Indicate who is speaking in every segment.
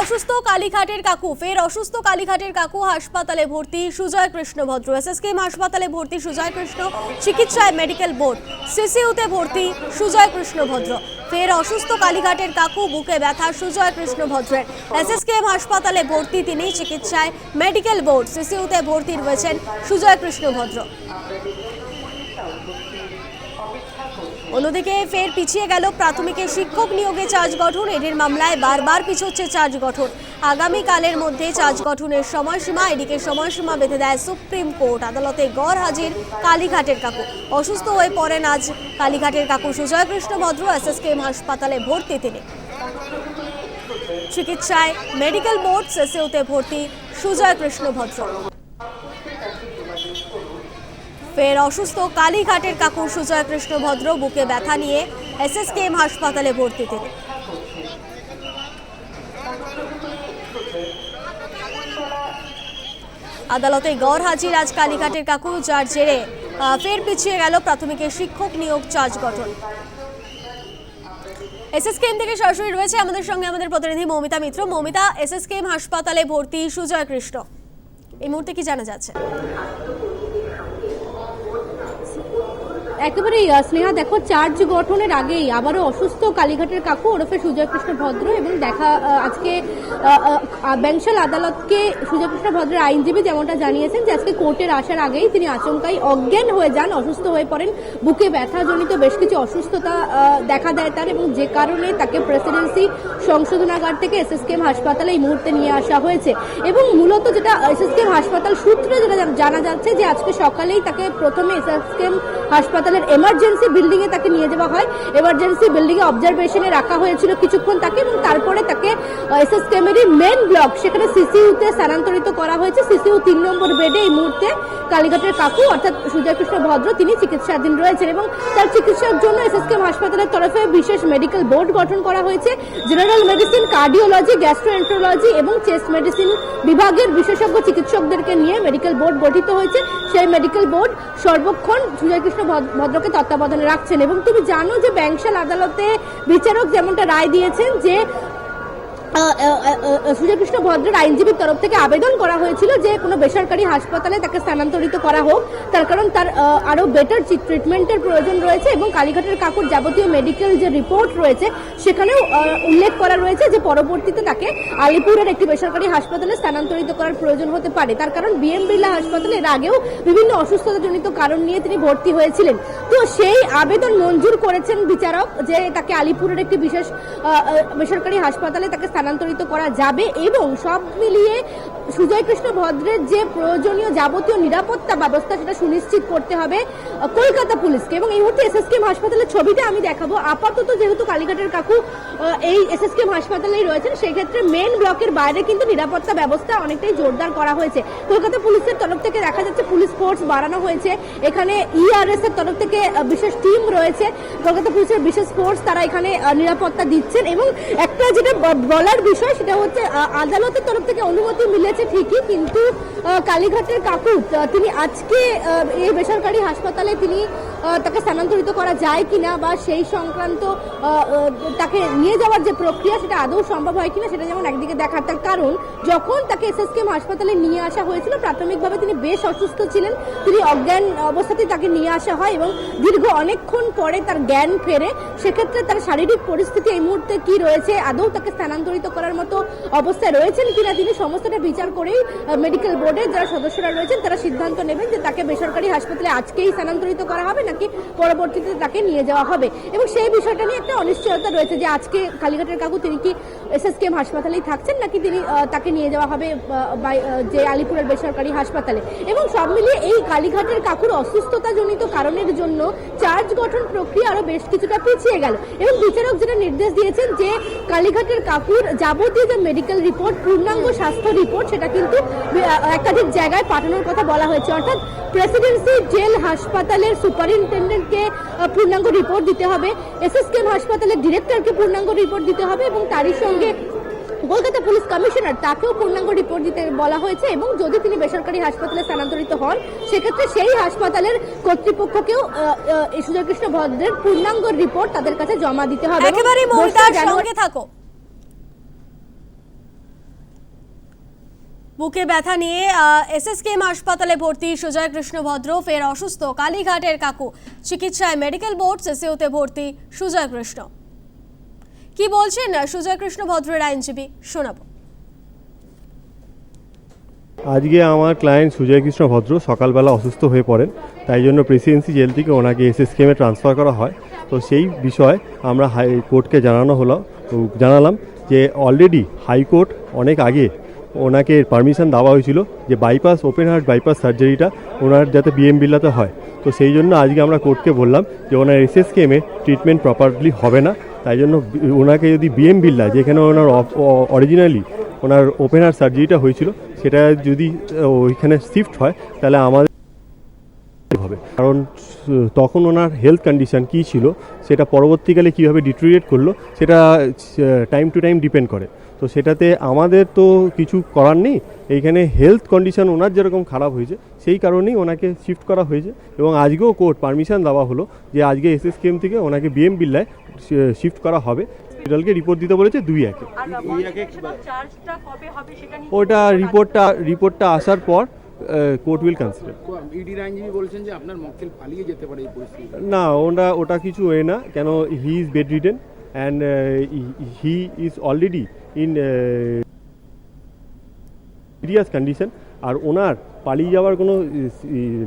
Speaker 1: অসুস্থ কালীঘাটের কাকু, ফের অসুস্থ কালীঘাটের কাকু হাসপাতালে ভর্তি সুজয় কৃষ্ণ ভদ্র। এসএসকেএম হাসপাতালে ভর্তি সুজয় কৃষ্ণ, চিকিৎসায় মেডিকেল বোর্ড। সিসিউতে ভর্তি সুজয় কৃষ্ণ ভদ্র। ফের অসুস্থ কালীঘাটের কাকু, বুকে ব্যথা সুজয় কৃষ্ণ ভদ্রের। এসএসকেএম হাসপাতালে ভর্তি তিনি, চিকিৎসায় মেডিকেল বোর্ড। সিসিউতে ভর্তি রয়েছেন সুজয় কৃষ্ণ ভদ্র। অন্যদিকে ফের পিছিয়ে গেল প্রাথমিকের শিক্ষক নিয়োগে চার্জ গঠন। এডির মামলায় বারবার পিছোচ্ছে চার্জ গঠন। আগামীকালের মধ্যে চার্জ গঠনের সময়সীমা, এদিকে সময়সীমা বেঁধে দেয় সুপ্রিম কোর্ট। আদালতে গড় হাজির কালীঘাটের কাকু। অসুস্থ হয়ে পড়েন আজ কালীঘাটের কাকু সুজয় কৃষ্ণ ভদ্র, এসএসকেএম হাসপাতালে ভর্তি তিনি। চিকিৎসায় মেডিকেল বোর্ড সেসেউতে ভর্তি সুজয় কৃষ্ণ ভদ্র। ফের অসুস্থ কালীঘাটের কাকুর সুজয় কৃষ্ণ ভদ্র বুকে ব্যথা নিয়ে এসএসকেএম হাসপাতালে ভর্তি তিনি। আদালতে গড় হাজির আজ কালীঘাটের কাকু, যার জেরে ফের পিছিয়ে গেল প্রাথমিকের শিক্ষক নিয়োগ চার্জ গঠন। এসএসকেএম থেকে সরাসরি রয়েছে আমাদের সঙ্গে আমাদের প্রতিনিধি মৌমিতা মিত্র। মৌমিতা, এসএসকেএম হাসপাতালে ভর্তি সুজয় কৃষ্ণ। এই মুহূর্তে কি জানা যাচ্ছে?
Speaker 2: একেবারেই স্নেহা, দেখো, চার্জ গঠনের আগেই আবারও অসুস্থ কালীঘাটের কাকু ওরফে সুজয় কৃষ্ণ ভদ্র এবং দেখা আজকে ব্যাংশাল আদালতকে সুজয় কৃষ্ণ ভদ্রের আইনজীবী যেমনটা জানিয়েছেন যে আজকে কোর্টের আসার আগেই তিনি আচমকাই অজ্ঞান হয়ে যান, অসুস্থ হয়ে পড়েন। বুকে ব্যথাজনিত বেশ কিছু অসুস্থতা দেখা দেয় তার এবং যে কারণে তাকে প্রেসিডেন্সি সংশোধনাগার থেকে এসএসকেএম হাসপাতালে এই মুহূর্তে নিয়ে আসা হয়েছে। এবং মূলত যেটা এসএসকেএম হাসপাতাল সূত্রে যেটা জানা যাচ্ছে যে আজকে সকালেই তাকে প্রথমে এসএসকেএম হাসপাতালের এমার্জেন্সি বিল্ডিং এ তাকে নিয়ে যাওয়া হয়। এমার্জেন্সি বিল্ডিং এ অবজারভেশনে রাখা হয়েছিল কিছুক্ষণ তাকে এবং তারপরে তাকে এসএসকেএম এর মেন ব্লক সেখানে সিসিইউতে স্থানান্তরিত করা হয়েছে। সিসিইউ তিন নম্বর বেডে এই মুহূর্তে কালীঘাটের কাকু, অর্থাৎ সুজয় কৃষ্ণ ভদ্র, তিনি চিকিৎসাধীন রয়েছেন এবং তার চিকিৎসার জন্য এসএসকেএম হাসপাতালের তরফে বিশেষ মেডিকেল বোর্ড গঠন করা হয়েছে। জেনারেল মেডিসিন কার্ডিওলজি গ্যাস্ট্রোএন্ট্রোলজি এবং চেস্ট মেডিসিন বিভাগের বিশেষজ্ঞ চিকিৎসকদেরকে নিয়ে মেডিকেল বোর্ড গঠিত হয়েছে। সেই মেডিকেল বোর্ড সর্বক্ষণ সুজয় কৃষ্ণ ভদ- ভদ্রকে তত্ত্বাবধানে রাখছেন এবং তুমি জানো যে ব্যাংশাল আদালতে বিচারক যেমনটা রায় দিয়েছেন যে সুজয়কৃষ্ণ ভদ্রের আইনজীবীর তরফ থেকে আবেদন করা হয়েছিল যে কোনো বেসরকারি হাসপাতালে তাকে স্থানান্তরিত করা হোক। তার কারণ তার আহ, আরও বেটার ট্রিটমেন্টের প্রয়োজন রয়েছে এবং কালীঘাটের কাকুর যাবতীয় মেডিকেল যে রিপোর্ট রয়েছে সেখানেও উল্লেখ করা রয়েছে যে পরবর্তীতে তাকে আলিপুরের একটি বেসরকারি হাসপাতালে স্থানান্তরিত করার প্রয়োজন হতে পারে। তার কারণ বিএম বিড়লা হাসপাতালে এর আগেও বিভিন্ন অসুস্থতাজনিত কারণ নিয়ে তিনি ভর্তি হয়েছিলেন। তো সেই আবেদন মঞ্জুর করেছেন বিচারক যে তাকে আলিপুরের একটি বিশেষ বেসরকারি হাসপাতালে তাকে স্থানান্তরিত করা যাবে এবং সব মিলিয়ে সুজয় কৃষ্ণ ভদ্রের যে প্রয়োজনীয় যাবতীয় নিরাপত্তা ব্যবস্থা সেটা সুনিশ্চিত করতে হবে কলকাতা পুলিশকে। এবং এই মুহূর্তে এসএসকেএম হাসপাতালের ছবিটা আমি দেখাবো। আপাতত যেহেতু কালীঘাটের কাকু এই এসএসকেএম হাসপাতালেই রয়েছেন সেই ক্ষেত্রে মেন ব্লকের বাইরে কিন্তু নিরাপত্তা ব্যবস্থা অনেকটাই জোরদার করা হয়েছে। কলকাতা পুলিশের তরফ থেকে দেখা যাচ্ছে পুলিশ ফোর্স বাড়ানো হয়েছে। এখানে ইআরএস এর তরফ থেকে বিশেষ টিম রয়েছে। কলকাতা পুলিশের বিশেষ ফোর্স তারা এখানে নিরাপত্তা দিচ্ছেন এবং একটা যেটা ব- বলার বিষয় সেটা হচ্ছে আদালতের তরফ থেকে অনুমতি মিলেছে ঠিকই, কিন্তু কালীঘাটের কাকু তিনি আজকে এই বেসরকারি হাসপাতালে তিনি তাকে স্থানান্তরিত করা যায় কিনা বা সেই সংক্রান্ত তাকে নিয়ে যাওয়ার যে প্রক্রিয়া, সেটা আদৌ সম্ভব হয় কিনা সেটা যেমন একদিকে দেখার তার কারণ, যখন তাকে এসএসকেএম হাসপাতালে নিয়ে আসা হয়েছিল, প্রাথমিকভাবে তিনি বেশ অসুস্থ ছিলেন। তিনি অজ্ঞান অবস্থাতেই তাকে নিয়ে আসা হয় এবং দীর্ঘ অনেকক্ষণ পরে তার জ্ঞান ফেরে। সেক্ষেত্রে তার শারীরিক পরিস্থিতি এই মুহূর্তে কি রয়েছে, আদৌ তাকে স্থানান্তরিত করার মতো অবস্থায় রয়েছেন কিনা, তিনি সমস্তটা বিচার করেই মেডিকেল বোর্ডের যারা সদস্যরা রয়েছেন, তারা সিদ্ধান্ত নেবেন যে তাকে বেসরকারি হাসপাতালে আজকেই স্থানান্তরিত করা হবে নাকি পরবর্তীতে তাকে নিয়ে যাওয়া হবে। এবং সেই বিষয়টা নিয়ে একটা অনিশ্চয়তা রয়েছে যে আজকে কালীঘাটের কাকু তিনি কি এসএসকেএম হাসপাতালেই থাকছেন নাকি তিনি তাকে নিয়ে যাওয়া হবে যে আলিপুরের বেসরকারি হাসপাতালে। এবং সব মিলিয়ে এই কালীঘাটের কাকুর অসুস্থতাজনিত কারণের জন্য চার্জ গঠন প্রক্রিয়া আরও বেশ কিছুটা পিছিয়ে গেল। এবং বিচারক যেটা নির্দেশ দিয়েছেন যে কালীঘাটের কাকুর যাবতীয় যে মেডিকেল রিপোর্ট পূর্ণাঙ্গ স্বাস্থ্য রিপোর্ট সেটা কিন্তু একাধিক জায়গায় পাঠানোর কথা বলা হয়েছে। অর্থাৎ প্রেসিডেন্সি জেল হাসপাতালের সুপারিনটেন্ডেন্টকে পূর্ণাঙ্গ রিপোর্ট দিতে হবে। এসএসকেএম হাসপাতালের ডিরেক্টরকে পূর্ণাঙ্গ রিপোর্ট দিতে হবে এবং তারই সঙ্গে কলকাতা পুলিশ কমিশনার তাকেও পূর্ণাঙ্গ রিপোর্ট দিতে বলা হয়েছে এবং যদি তিনি বেসরকারি হাসপাতালে স্থানান্তরিত হন সেক্ষেত্রে সেই হাসপাতালের কর্তৃপক্ষকেও সুজয় কৃষ্ণ ভদ্রের পূর্ণাঙ্গ রিপোর্ট তাদের কাছে জমা দিতে হবে
Speaker 1: সঙ্গে থাকো। বুকে ব্যথা নিয়ে এসএসকেএম হাসপাতালে ভর্তি সুজয় কৃষ্ণ ভদ্র, ফের অসুস্থ কালীঘাটের কাকু। চিকিৎসায় মেডিকেল বোর্ড সিসিউতে ভর্তি সুজয় কৃষ্ণ কি বলছেন সুজয় কৃষ্ণ ভদ্রের আইনজীবী? শোনাবো।
Speaker 3: আজকে আমার ক্লায়েন্ট সুজয় কৃষ্ণ ভদ্র সকালবেলা অসুস্থ হয়ে পড়েন, তাই জন্য প্রেসিডেন্সি জেল থেকে ওনাকে এসএসকেএমে ট্রান্সফার করা হয়। তো সেই বিষয়ে আমরা হাই কোর্টকে জানানো হলো জানালাম যে অলরেডি হাইকোর্ট অনেক আগে ওনাকে পারমিশন দেওয়া হয়েছিল যে বাইপাস ওপেন হার্ট বাইপাস সার্জারিটা ওনার যাতে বিএম বিল্লাতে হয়। তো সেই জন্য আজকে আমরা কোর্টকে বললাম যে ওনার এস এস কেমে ট্রিটমেন্ট প্রপারলি হবে না। তাই জন্য ওনাকে যদি বিএম বিল্লা যেখানে ওনার অরিজিনালি ওনার ওপেন হার্ট সার্জারিটা হয়েছিল, সেটা যদি ওইখানে শিফট হয়, তাহলে আমাদের হবে। কারণ তখন ওনার হেলথ কন্ডিশন কী ছিল সেটা পরবর্তীকালে কীভাবে ডিটোরিয়েট করল সেটা টাইম টু টাইম ডিপেন্ড করে। তো সেটাতে আমাদের তো কিছু করার নেই। এইখানে হেলথ কন্ডিশন ওনার যেরকম খারাপ হয়েছে সেই কারণেই ওনাকে শিফট করা হয়েছে। এবং আজকেও কোর্ট পারমিশন দেওয়া হলো যে আজকে এস এস কেম থেকে ওনাকে বিএম বিল্লায় শিফট করা হবে। হসপিটালকে রিপোর্ট দিতে বলেছে দুই একে। ওটা রিপোর্টটা রিপোর্টটা আসার পর কোর্ট উইল কনসিডার
Speaker 4: ইডির আইনজীবী বলছেন যে আপনার মক্কেল পালিয়ে যেতে পারে এই পরিস্থিতি
Speaker 3: না ওটা ওটা কিছু এ না। কেন he is bedridden and he is already in serious condition আর ওনার পালিয়ে যাওয়ার কোনো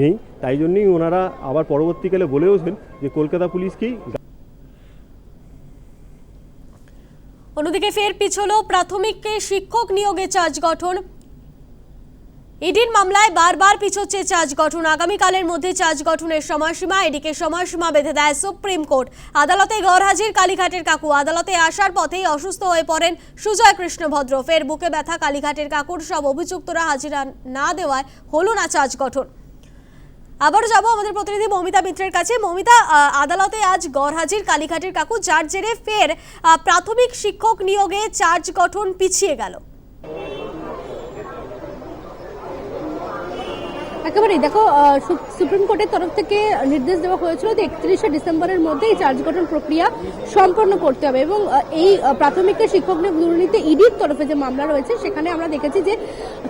Speaker 3: নেই। তাই জন্যই ওনারা আবার পরবর্তীকালে বলেওছেন যে কলকাতা পুলিশকেই
Speaker 1: অন্যদিকে ফের পিছল প্রাথমিককে শিক্ষক নিয়োগে চার্জ গঠন। ইডির মামলায় বারবার পিছোচ্ছে চার্জ গঠন। আগামীকালের মধ্যে চার্জ গঠনের সময়সীমা, এদিকে সময়সীমা বেঁধে দেয় সুপ্রিম কোর্ট। আদালতে গড়হাজির কালীঘাটের কাকু। আদালতে আসার পথেই অসুস্থ হয়ে পড়েন সুজয় কৃষ্ণ ভদ্র। ফের বুকে ব্যথা কালীঘাটের কাকুর সব অভিযুক্তরা হাজিরা না দেওয়ায় হলো না চার্জ গঠন। আবারও যাব আমাদের প্রতিনিধি মমিতা মিত্রের কাছে। মমিতা আদালতে আজ গড়হাজির কালীঘাটের কাকু, যার জেরে ফের প্রাথমিক শিক্ষক নিয়োগে চার্জ গঠন পিছিয়ে গেল।
Speaker 2: একেবারেই। দেখো সুপ্রিম কোর্টের তরফ থেকে নির্দেশ দেওয়া হয়েছিল যে একত্রিশে ডিসেম্বরের মধ্যে এই চার্জ গঠন প্রক্রিয়া সম্পন্ন করতে হবে এবং এই প্রাথমিক শিক্ষক নিয়োগ দুর্নীতি ইডির তরফে যে মামলা রয়েছে, সেখানে আমরা দেখেছি যে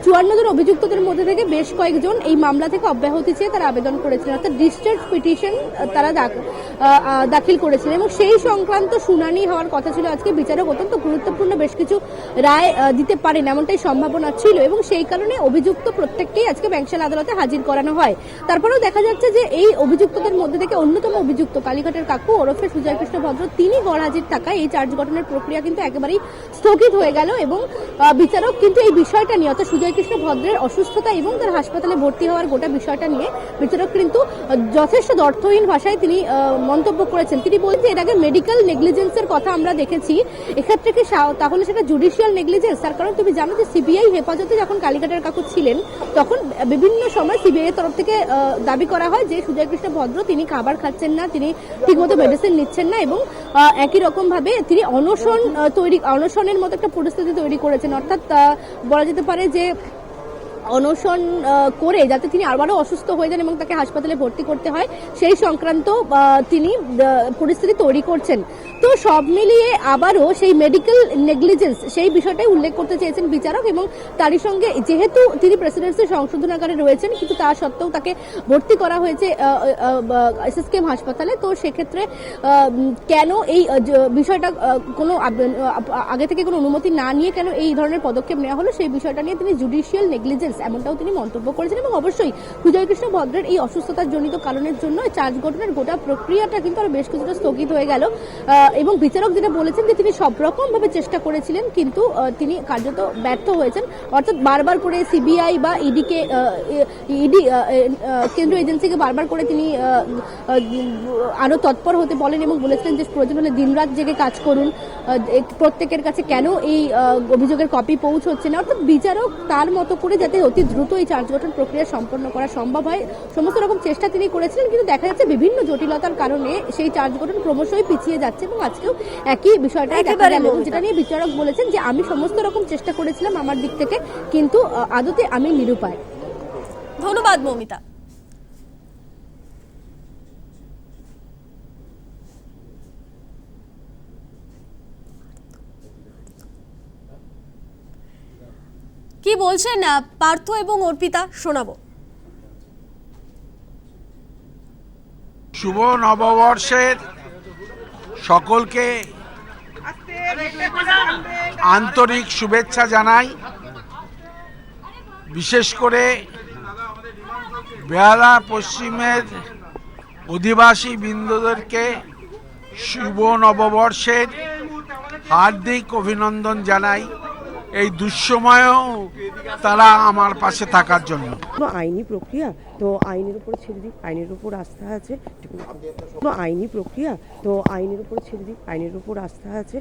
Speaker 2: চুয়ান্ন জন অভিযুক্তদের মধ্যে থেকে বেশ কয়েকজন এই মামলা থেকে অব্যাহতি চেয়ে তারা আবেদন করেছিলেন। অর্থাৎ ডিসচার্জ পিটিশন তারা দাখিল করেছিলেন এবং সেই সংক্রান্ত শুনানি হওয়ার কথা ছিল আজকে বিচারক অত্যন্ত গুরুত্বপূর্ণ বেশ কিছু রায় দিতে পারেন এমনটাই সম্ভাবনা ছিল এবং সেই কারণে অভিযুক্ত প্রত্যেককেই আজকে ব্যাংশাল আদালতে হাজির করানো হয়। তারপরেও দেখা যাচ্ছে যে এই অভিযুক্তদের মধ্যে থেকে অন্যতম অভিযুক্ত কালীঘাটের কাকু ওরফে সুজয় কৃষ্ণ ভদ্র, তিনি গড় হাজির থাকায় এই চার্জ গঠনের প্রক্রিয়া কিন্তু একেবারেই স্থগিত হয়ে গেল এবং বিচারক কিন্তু এই বিষয়টা নিয়ে, অর্থাৎ সুজয় কৃষ্ণ ভদ্রের অসুস্থতা এবং তার হাসপাতালে ভর্তি হওয়ার গোটা বিষয়টা নিয়ে বিচারক কিন্তু যথেষ্ট অর্থহীন ভাষায় তিনি মন্তব্য করেছেন। তিনি বলছেন এর আগে মেডিকেল নেগলিজেন্সের কথা আমরা দেখেছি। এক্ষেত্রে কি তাহলে সেটা জুডিশিয়াল নেগলিজেন্স তার কারণ তুমি জানো যে সিবিআই হেফাজতে যখন কালীঘাটের কাকু ছিলেন, তখন বিভিন্ন সময় সিবিআই তরফ থেকে দাবি করা হয় যে সুজয় কৃষ্ণ ভদ্র তিনি খাবার খাচ্ছেন না, তিনি ঠিকমতো মেডিসিন নিচ্ছেন না এবং একই রকম ভাবে তিনি অনশন তৈরি, অনশনের মতো একটা পরিস্থিতি তৈরি করেছেন। অর্থাৎ বলা যেতে পারে যে অনশন করে যাতে তিনি আবারও অসুস্থ হয়ে যান এবং তাকে হাসপাতালে ভর্তি করতে হয়, সেই সংক্রান্ত তিনি পরিস্থিতি তৈরি করছেন। তো সব মিলিয়ে আবারও সেই মেডিকেল নেগলিজেন্স সেই বিষয়টাই উল্লেখ করতে চেয়েছেন বিচারক এবং তারই সঙ্গে যেহেতু তিনি প্রেসিডেন্সি সংশোধনাগারে রয়েছেন, কিন্তু তা সত্ত্বেও তাকে ভর্তি করা হয়েছে এসএসকেএম হাসপাতালে। তো সেক্ষেত্রে কেন এই বিষয়টা কোনো আগে থেকে কোনো অনুমতি না নিয়ে কেন এই ধরনের পদক্ষেপ নেওয়া হলো, সেই বিষয়টা নিয়ে তিনি জুডিশিয়াল নেগলিজেন্স এমনটাও তিনি মন্তব্য করেছেন এবং অবশ্যই সুজয় কৃষ্ণ ভদ্রের এই অসুস্থতার জনিত কারণের জন্য চার্জ গঠনের গোটা প্রক্রিয়াটা কিন্তু আরও বেশ কিছুটা স্থগিত হয়ে গেল। এবং বিচারক যেটা বলেছেন যে তিনি সব রকম ভাবে চেষ্টা করেছিলেন, কিন্তু তিনি কার্যত ব্যর্থ হয়েছেন। অর্থাৎ বারবার করে সিবিআই বা ইডিকে ইডি কেন্দ্রীয় এজেন্সিকে বারবার করে তিনি আরও তৎপর হতে বলেন এবং বলেছিলেন যে প্রয়োজন হলে দিনরাত জেগে কাজ করুন। প্রত্যেকের কাছে কেন এই অভিযোগের কপি পৌঁছচ্ছে না? অর্থাৎ বিচারক তার মতো করে যাতে অতি দ্রুত এই চার্জ গঠন প্রক্রিয়া সম্পন্ন করা সম্ভব হয়। সমস্ত রকম চেষ্টা তিনি করেছিলেন কিন্তু দেখা যাচ্ছে বিভিন্ন জটিলতার কারণে সেই চার্জ গঠন ক্রমশই পিছিয়ে যাচ্ছে এবং আজকেও একই বিষয়টা দেখা গেল। যেটা নিয়ে বিচারক বলেছেন যে আমি সমস্ত রকম চেষ্টা করেছিলাম আমার দিক থেকে কিন্তু আদতে আমি নিরুপায়।
Speaker 1: ধন্যবাদ মমিতা কি বলছেন পার্থ এবং অর্পিতা, শোনাবো।
Speaker 5: শুভ নববর্ষের সকলকে আন্তরিক শুভেচ্ছা জানাই। বিশেষ করে বেহালা পশ্চিমের অধিবাসী বৃন্দদেরকে শুভ নববর্ষের হার্দিক অভিনন্দন জানাই। এই দুঃসময়েও তারা আমার পাশে থাকার জন্য।
Speaker 6: আইনি প্রক্রিয়া, তো আইনের উপর ছেড়ে দিই আইনের উপর আস্থা আছে আইনি প্রক্রিয়া, তো আইনের উপর ছেড়ে দিই আইনের উপর আস্থা আছে